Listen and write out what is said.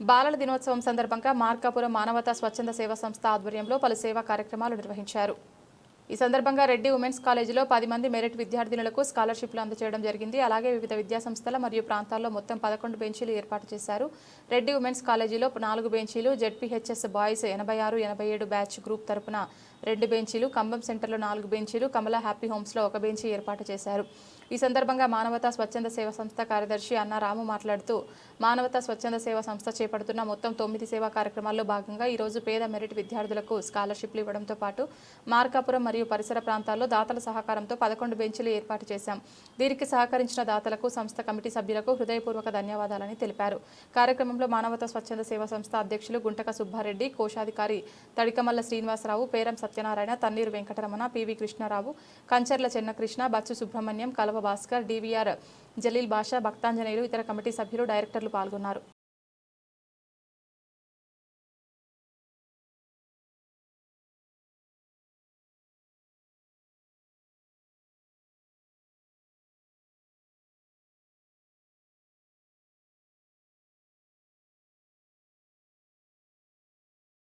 బాలల దినోత్సవం సందర్భంగా మార్కాపురం మానవతా స్వచ్ఛంద సేవా సంస్థ ఆధ్వర్యంలో పలు సేవా కార్యక్రమాలు నిర్వహించారు. ఈ సందర్భంగా రెడ్డి ఉమెన్స్ కాలేజీలో పది మంది మెరిట్ విద్యార్థినులకు స్కాలర్షిప్లు అందజేయడం జరిగింది. అలాగే వివిధ విద్యాసంస్థల మరియు ప్రాంతాల్లో మొత్తం పదకొండు బెంచీలు ఏర్పాటు చేశారు. రెడ్డి ఉమెన్స్ కాలేజీలో నాలుగు బెంచీలు జెడ్పీహెచ్ఎస్ బాయ్స్ ఎనభై ఆరు ఎనభై ఏడు బ్యాచ్ గ్రూప్ తరపున రెండు బెంచీలు కంబం సెంటర్లో నాలుగు బెంచీలు కమల హ్యాపీ హోమ్స్లో ఒక బెంచీ ఏర్పాటు చేశారు. ఈ సందర్భంగా మానవతా స్వచ్ఛంద సేవా సంస్థ కార్యదర్శి అన్న రాము మాట్లాడుతూ మానవతా స్వచ్ఛంద సేవా సంస్థ చేపడుతున్న మొత్తం తొమ్మిది సేవా కార్యక్రమాల్లో భాగంగా ఈరోజు పేద మెరిట్ విద్యార్థులకు స్కాలర్షిప్లు ఇవ్వడంతో పాటు మార్కాపురం మరియు పరిసర ప్రాంతాల్లో దాతల సహకారంతో పదకొండు బెంచీలు ఏర్పాటు చేశాం. దీనికి సహకరించిన దాతలకు సంస్థ కమిటీ సభ్యులకు హృదయపూర్వక ధన్యవాదాలని తెలిపారు. కార్యక్రమంలో మానవతా స్వచ్ఛంద సేవా సంస్థ అధ్యక్షులు గుంటక సుబ్బారెడ్డి కోశాధికారి Tadikamalla Srinivasarao Peram Satyanarayana Tanneeru Venkataramana P V Krishnarao Kancharla Chennakrishna Bachchu Subrahmanyam Kalava Bhaskar D V R Jaleel Basha Bhaktanjaneyulu ఇతర కమిటీ సభ్యులు డైరెక్టర్లు పాల్గొన్నారు.